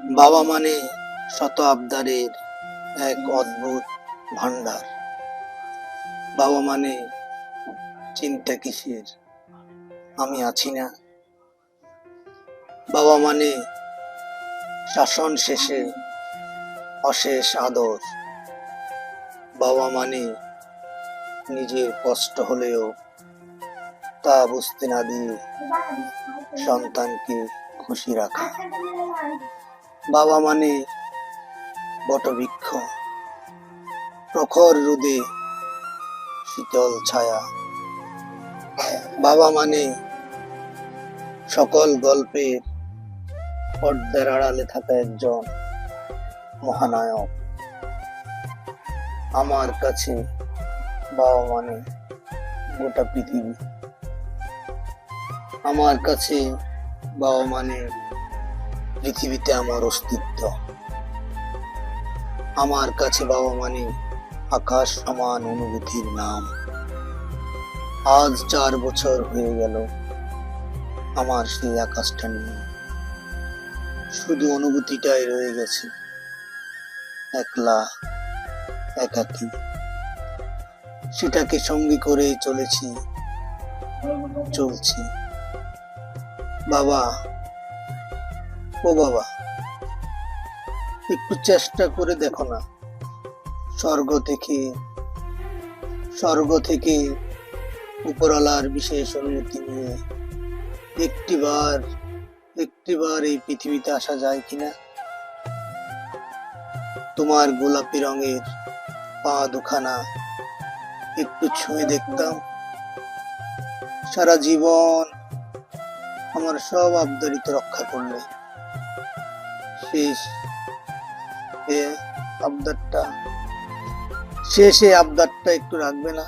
বাবা মানে শত আবদারের এক অদ্ভুত ভান্ডার বাবা মানে চিন্তা কিসের? আমি আছি না। বাবা মানে শাসন শেষে অশেষ আদর। বাবা মানে নিজের কষ্ট হলেও তা বুঝতে না দিয়ে সন্তানকে খুশি রাখা। বাবা মানে বটবৃক্ষ। প্রখর রোদে শীতল ছায়া। বাবা মানে সকল গল্পের পর্দার আড়ালে থাকা একজন মহানায়ক। আমার কাছে বাবা মানে গোটা পৃথিবী। আমার কাছে বাবা মানে পৃথিবীতে আমার অস্তিত্ব। আমার কাছে বাবা মানে আকাশ, সমান অনুভূতির নাম। আজ চার বছর হয়ে গেল আমার সেই আকাশটা নিয়ে। শুধু অনুভূতিটাই রয়ে গেছে। একলা, একাকী। সেটাকে সঙ্গী করে চলেছি, চলছি। বাবা ও বাবা, একটু চেষ্টা করে দেখো না। স্বর্গ থেকে স্বর্গ থেকে উপরওয়ালার বিশেষ অনুমতি নিয়ে একটিবার একটিবার এই পৃথিবীতে আসা যায় কিনা? তোমার গোলাপি রঙের পা দুখানা একটু ছুঁয়ে দেখতাম। সারা জীবন আমার সব আবদারিত রক্ষা করলে। শেষ এ আবদারটা শেষে আবদারটা একটু রাখবে না।